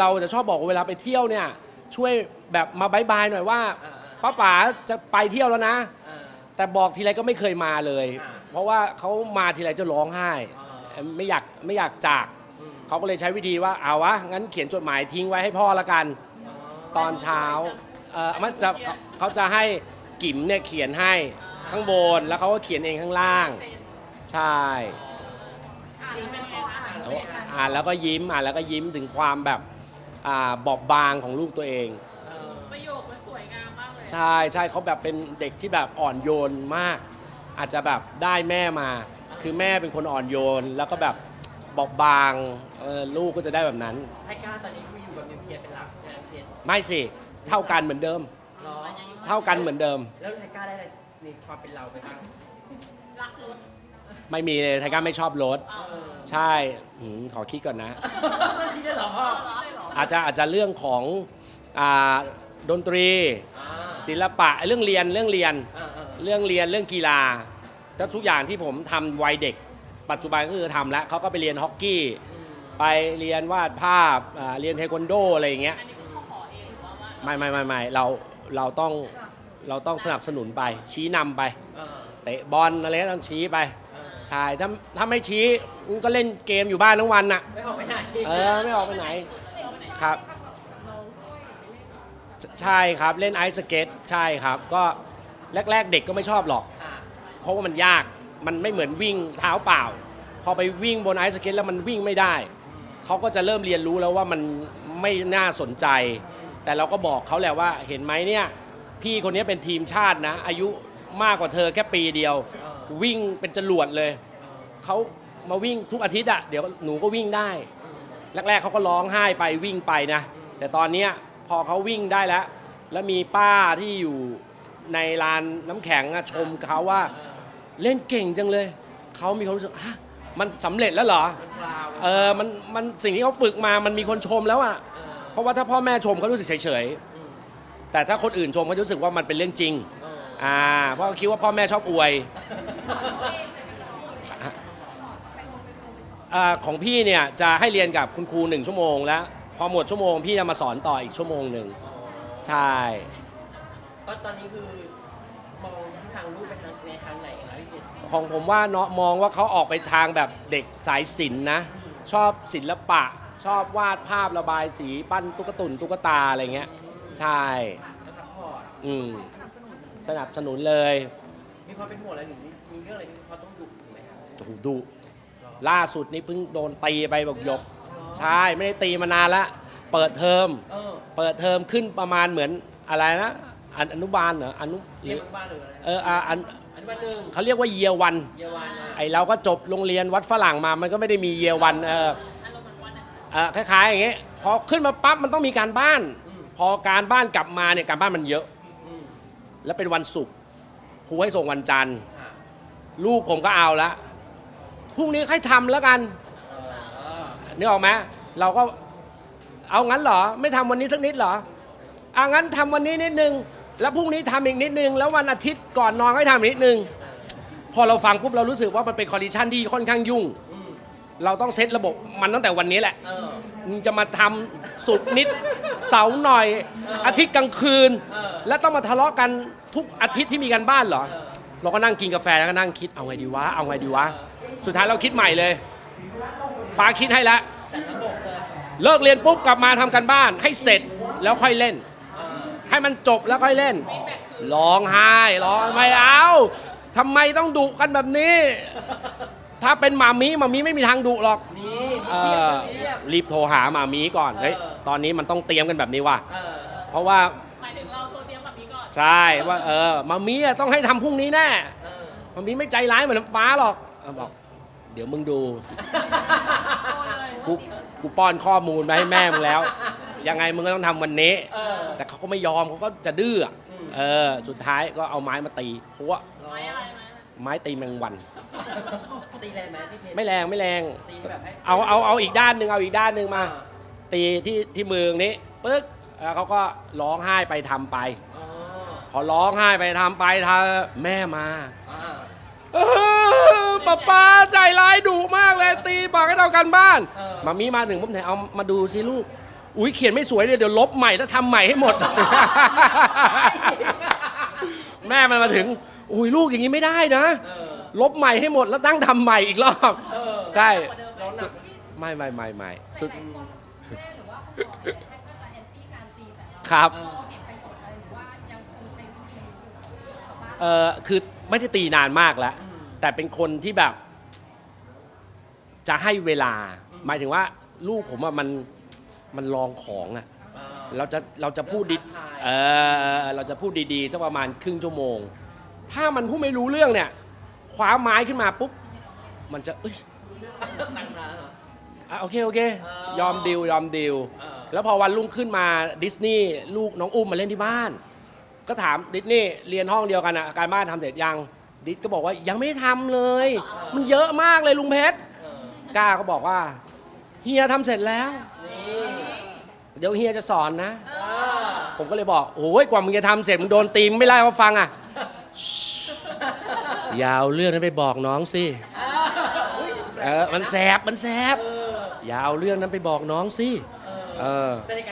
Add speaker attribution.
Speaker 1: เราจะชอบบอกว่าเวลาไปเที่ยวเนี่ยช่วยแบบมาบายบายหน่อยว่า
Speaker 2: อ่า
Speaker 1: ป้าป๋าจะไปเที่ยวแล้วนะ
Speaker 2: อ่า
Speaker 1: แต่บอกทีไรก็ไม่เคยมาเลย
Speaker 2: อ่า
Speaker 1: เพราะว่าเขามาทีไรจะร้องไห้
Speaker 2: อ่า
Speaker 1: ไม่อยากไม่อยากจาก
Speaker 2: อืม
Speaker 1: เขาก็เลยใช้วิธีว่าเอาวะงั้นเขียนจดหมายทิ้งไว้ให้พ่อละกัน ตอนเช้าเออมันจะเขาเขาจะให้กิ๋มเนี่ยเขียนให้ข้างบนแล้วเขาก็เขียนเองข้างล่าง ใช่แล้วอ่านแล้วก็ยิ้มอ่านแล้วก็ยิ้มถึงความแบบ อ่าบอบบางของลูกตัวเอง
Speaker 2: เออ
Speaker 3: ประโยคมันสวยงามมากเลย
Speaker 1: ใช่ใช่เขาแบบเป็นเด็กที่แบบอ่อนโยนมาก อาจจะแบบได้แม่มา คือแม่เป็นคนอ่อนโยน แล้วก็แบบบอบบางเออลูกก็จะได้แบบนั้น
Speaker 2: ไทก้าตอนนี้คืออยู่กับนิวเคลียร์เป็นหลักนะเพชร
Speaker 1: ไม่สิเท่ากันเหมือนเดิม
Speaker 2: เหรอ
Speaker 1: เท่ากันเหมือนเดิม
Speaker 2: แล้วไทก้าได้อะไรในความเป็นเราไปบ้าง
Speaker 3: รักรถ
Speaker 1: ไม่มีเลยไทก้าไม่ชอบรถ
Speaker 2: เออ
Speaker 1: ใช่หืมขอคิดก่อนนะ
Speaker 2: คิดได้เหรอพ่อ
Speaker 1: อาจจะอาจจะเรื่องของอ่าดนตรี
Speaker 2: อ่า
Speaker 1: ศิลปะเรื่องเรียนเรื่องเรียน
Speaker 2: อ่าอ่า
Speaker 1: เรื่องเรียนเรื่องกีฬาถ้าทุกอย่างที่ผมทำวัยเด็ก ปัจจุบันก็คือทำแล้วเขาก็ไปเรียนฮอกกี้ ไปเรียนวาดภาพอ่าเรียนเทควันโดอะไรอย่างเงี้ย
Speaker 3: อันนี้คือเขาขอเองหรือว่าว่า
Speaker 1: ไม่ไม่ไม่ไม่เราเราต้องเราต้องสนับสนุนไปชี้นำไป
Speaker 2: เออ
Speaker 1: เตะบอลอะไรก็ต้องชี้ไป
Speaker 2: เออ
Speaker 1: ใช่ถ้าถ้าไม่ชี้ก็เล่นเกมอยู่บ้านทั้งวันน่ะ
Speaker 2: ไม่ออกไปไหน
Speaker 1: เออไม่ออกไปไหนครับ ใช่ครับเล่นไอซ์สเก็ตใช่ครับ ก็แรก ๆ เด็กก็ไม่ชอบหรอก
Speaker 2: อ่า
Speaker 1: เพราะว่ามันยากมันไม่เหมือนวิ่งเท้าเปล่า พอไปวิ่งบนไอซ์สเก็ตแล้วมันวิ่งไม่ได้ เขาก็จะเริ่มเรียนรู้แล้วว่ามันไม่น่าสนใจ แต่เราก็บอกเขาแหละว่าเห็นไหมเนี่ย พี่คนนี้เป็นทีมชาตินะ อายุมากกว่าเธอแค่ปีเดียว วิ่งเป็นจรวดเลย เขามาวิ่งทุกอาทิตย์อะเดี๋ยวหนูก็วิ่งได้ แรกๆเขาก็ร้องไห้ไปวิ่งไปนะ แต่ตอนเนี้ยพอเขาวิ่งได้แล้ว แล้วมีป้าที่อยู่ในลานน้ำแข็งอะชมเขาว่าเล่นเก่งจังเลย เขามีความรู้สึกฮะมันสำเร็จแล้วเหรอ เออ มัน มันสิ่งที่เขาฝึกมา มันมีคนชมแล้วอะ
Speaker 2: เพ
Speaker 1: ราะว่าถ้าพ่อแม่ชมเขารู้สึกเฉยๆ แต่ถ้าคนอื่นชมเขารู้สึกว่ามันเป็นเรื่องจริง
Speaker 2: ออ
Speaker 1: อ่า เพราะเขาคิดว่าพ่อแม่ชอบอวย อ่าของพี่เนี่ยจะให้เรียนกับคุณครูหนึ่งชั่วโมง แล้ว พอหมดชั่วโมงพี่จะมาสอนต่ออีกชั่วโมงหนึ่ง
Speaker 2: อ๋อ
Speaker 1: ใช่
Speaker 2: ก็ตอนนี้คือมองที่ทางลูกไปทางในทางไหนครับพี่เพชร
Speaker 1: ของผมว่าเนาะมองว่าเขาออกไปทางแบบเด็กสายศิลป์นะ ชอบศิลปะ ชอบวาดภาพระบายสีปั้นตุ๊กตุนตุ๊กตาอะไรเงี้ยใช่
Speaker 2: ก็ซัพพอร์ต
Speaker 1: อืมสนับสนุนเลย
Speaker 2: มีความเป็นห่วงอะไรหรือ มีเรื่องอะไรที่เขาต้องดุถูกไหมครับ
Speaker 1: โอ้โหดุล่าสุดนี่เพิ่งโดนตีไปบอกยก ใช่ไม่ได้ตีมานานละเปิดเทอม
Speaker 2: เออ
Speaker 1: เปิดเทอมขึ้นประมาณเหมือนอะไรนะอันอนุบาลเหรออนุห
Speaker 2: เรี
Speaker 1: รื
Speaker 2: ย
Speaker 1: อก
Speaker 2: บ้านหรืออะไร
Speaker 1: เอออะอัน
Speaker 2: อันวันหนึ่ง
Speaker 1: เขาเรียกว่าเยียวัน
Speaker 2: เยาวานมา
Speaker 1: ไอเราก็จบโรงเรียนวัดฝรั่งมา มันก็ไม่ได้มีเยียวันเออ
Speaker 3: อารมณ์เหมือนวันนั้น
Speaker 1: เออคล้ายๆอย่างเงี้ย พอขึ้นมาปั๊บมันต้องมีการบ้าน
Speaker 2: อืม
Speaker 1: พอการบ้านกลับมาเนี่ยการบ้านมันเยอะ
Speaker 2: อืม
Speaker 1: แล้วเป็นวันศุกร์ครูให้ส่งวันจันทร์
Speaker 2: อะ
Speaker 1: ลูกผมก็เอาละพรุ่งนี้ให้ทำแล้วกัน
Speaker 2: เนึ
Speaker 1: กออกไหมเราก็เอางั้นเหรอ ไม่ทำวันนี้สักนิดเหรออางั้นทำวันนี้นิดนึง แล้วพรุ่งนี้ทำอีกนิดนึง แล้ววันอาทิตย์ก่อนนอนให้ทำนิดนึง พอเราฟังปุ๊บเรารู้สึกว่ามันเป็นคอนดิชันที่ค่อนข้างยุ่ง เราต้องเซตระบบมันตั้งแต่วันนี้แหละมึงจะมาทำสุกร์นิดเสาร์หน่อย อาทิตย์กลางคืน แล้วต้องมาทะเลาะกันทุกอาทิตย์ที่มีกันบ้านเหรอ
Speaker 2: เรา
Speaker 1: ก็นั่งกินกาแฟแล้วก็นั่งคิดเอาไงดีวะเอาไงดีวะสุดท้ายเราคิดใหม่เลยป้าคิดให้แล้ว
Speaker 2: จัดระเลิ
Speaker 1: กเรียนปุ๊บกลับมาทำกันบ้านให้เสร็จแล้วค่อยเล่น ให้มันจบแล้วค่อยเล่นร้องไห้ร้องไม่เอาทำไมต้องดุกันแบบนี้ ถ้าเป็นมามีมามีไม่มีทางดุหรอกรีบโทรหามามีก่อนเฮ้ยตอนนี้มันต้องเตรียมกันแบบนี้ว่ะ
Speaker 2: เพ
Speaker 1: ราะว่า ใช่ว่าเออหมามีอะต้องให้ทำพรุ่งนี้แน่
Speaker 2: เออ
Speaker 1: หมามีไม่ใจร้ายเหมือนป้าหรอกเออบอก เดี๋ยวมึงดู
Speaker 3: โทรเลย
Speaker 1: กูกูป้อนข้อมูลไปให้แม่มึงแล้ว ยังไงมึงก็ต้องทำวันนี้
Speaker 2: เออ
Speaker 1: แต่เขาก็ไม่ยอมเขาก็จะดื้ออะ
Speaker 2: อืม
Speaker 1: เออ สุดท้ายก็เอาไม้มาตีเพราะว่า
Speaker 3: ไม้อะไรไหม
Speaker 1: ไม้ตีแมงวัน
Speaker 2: ตีแรงไหมพี่เพชร
Speaker 1: ไม่แรงไม่แรง
Speaker 2: ตีแบบให้
Speaker 1: เอาเอาเอาอีกด้านหนึ่งเอาอีกด้านหนึ่งมา
Speaker 2: อ่
Speaker 1: ตีที่ที่มือนี้ปึ๊กแล้วเขาก็ร้องไห้ไปทำไป
Speaker 2: อ๋อ
Speaker 1: พอร้องไห้ไปทำไปทำแม่มา
Speaker 2: อ่า
Speaker 1: เออป้าป้าใจร้ายดุมากเลยตีบอกให้เรากันบ้าน
Speaker 2: เออ
Speaker 1: มามีมาถึงผมเนี่ยเอามาดูสิลูก อุ้ยเขียนไม่สวยเลยเดี๋ยวลบใหม่แล้วทำใหม่ให้หมด แม่มันมาถึง อุ้ยลูกอย่างนี้ไม่ได้นะ
Speaker 2: เออ
Speaker 1: ลบใหม่ให้หมดแล้วตั้งทำใหม่อีกรอบ
Speaker 2: เออ
Speaker 1: ใช่
Speaker 3: กว่าเดิมไหม
Speaker 2: น้องหนัก
Speaker 1: ไม่ไม่ไม่ไม่สุด
Speaker 4: หลายๆคนแม่หรือว่าคุณหมอเนี่ยท่านก็จะแอนตี้การตีแต่เรา
Speaker 1: ครับ
Speaker 4: เราเห็นประโยชน์อะไรหรือว่ายังคงใช้วิธีนี้อยู่กับบ้าน
Speaker 1: เออคือไม่ได้ตีนานมากแล้ว แต่เป็นคนที่แบบ จะให้เวลา หมายถึงว่าลูกผมอะมันมันลองของอะ
Speaker 2: เออ
Speaker 1: เราจะเราจะพูดดี
Speaker 2: เรื่องท้าทาย
Speaker 1: เออเราจะพูดดีๆสักประมาณครึ่งชั่วโมง ถ้ามันพูดไม่รู้เรื่องเนี่ยคว้าไม้ขึ้นมาปุ๊บมันจะเอ้ย
Speaker 2: ตั้งนานเหรอ
Speaker 1: อะโอเคโอเค
Speaker 2: เออย
Speaker 1: อมดิวยอมดิว
Speaker 2: เออ
Speaker 1: แล้วพอวันรุ่งขึ้นมาดิสนีย์ลูกน้องอุ้มมาเล่นที่บ้าน ก็ถามดิสนีย์เรียนห้องเดียวกันอะการบ้านทำเสร็จยังดิสก็บอกว่ายังไม่ได้ทำเลย มันเยอะมากเลยลุงเพชรก้าก็บอกว่าเฮียทำเสร็จแล้ว เดี๋ยวเฮียจะสอนนะ ผมก็เลยบอกโอ้ยกว่ามึงจะทำเสร็จมึงโดนตีมงไม่ไล่เขาฟังอะอยาวเรื่องนั้นไปบอกน้องสิเออมันแสบมันแสบ
Speaker 2: ออยา
Speaker 1: วเรื่องนั้นไปบอกน้องสิ
Speaker 2: เออ
Speaker 1: เออ
Speaker 2: แต่ในการ